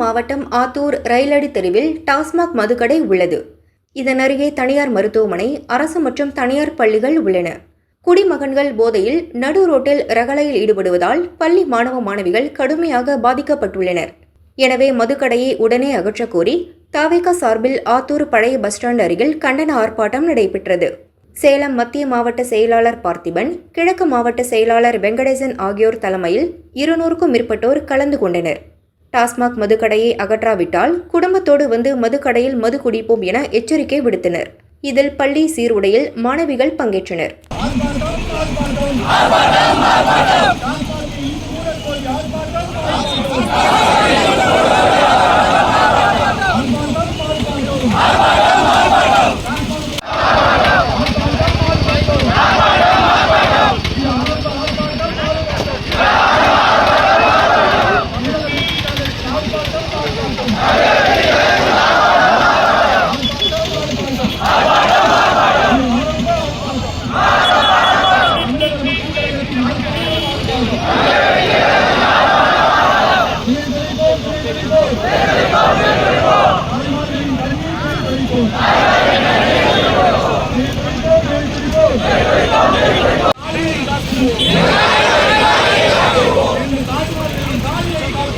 மாவட்டம் ஆத்தூர் ரயிலடி தெருவில் டாஸ்மாக் மதுக்கடை உள்ளது. இதன் அருகே தனியார் மருத்துவமனை அரசு மற்றும் தனியார் பள்ளிகள் உள்ளன. குடிமகன்கள் போதையில் நடு ரோட்டில் ரகளையில் ஈடுபடுவதால் பள்ளி மாணவ மாணவிகள் கடுமையாக பாதிக்கப்பட்டுள்ளனர். எனவே மதுக்கடையை உடனே அகற்றக் கோரி தாவேகா சார்பில் ஆத்தூர் பழைய பஸ் ஸ்டாண்ட் அருகில் கண்டன ஆர்ப்பாட்டம் நடைபெற்றது. சேலம் மத்திய மாவட்ட செயலாளர் பார்த்திபன் கிழக்கு மாவட்ட செயலாளர் வெங்கடேசன் ஆகியோர் தலைமையில் இருநூறுக்கும் மேற்பட்டோர் கலந்து கொண்டனர். டாஸ்மாக் மதுக்கடையை அகற்றாவிட்டால் குடும்பத்தோடு வந்து மதுக்கடையில் மது குடிப்போம் என எச்சரிக்கை விடுத்தனர். இதில் பள்ளி சீருடையில் மாணவிகள் பங்கேற்றனர். ஆர்ப்பாட்டம்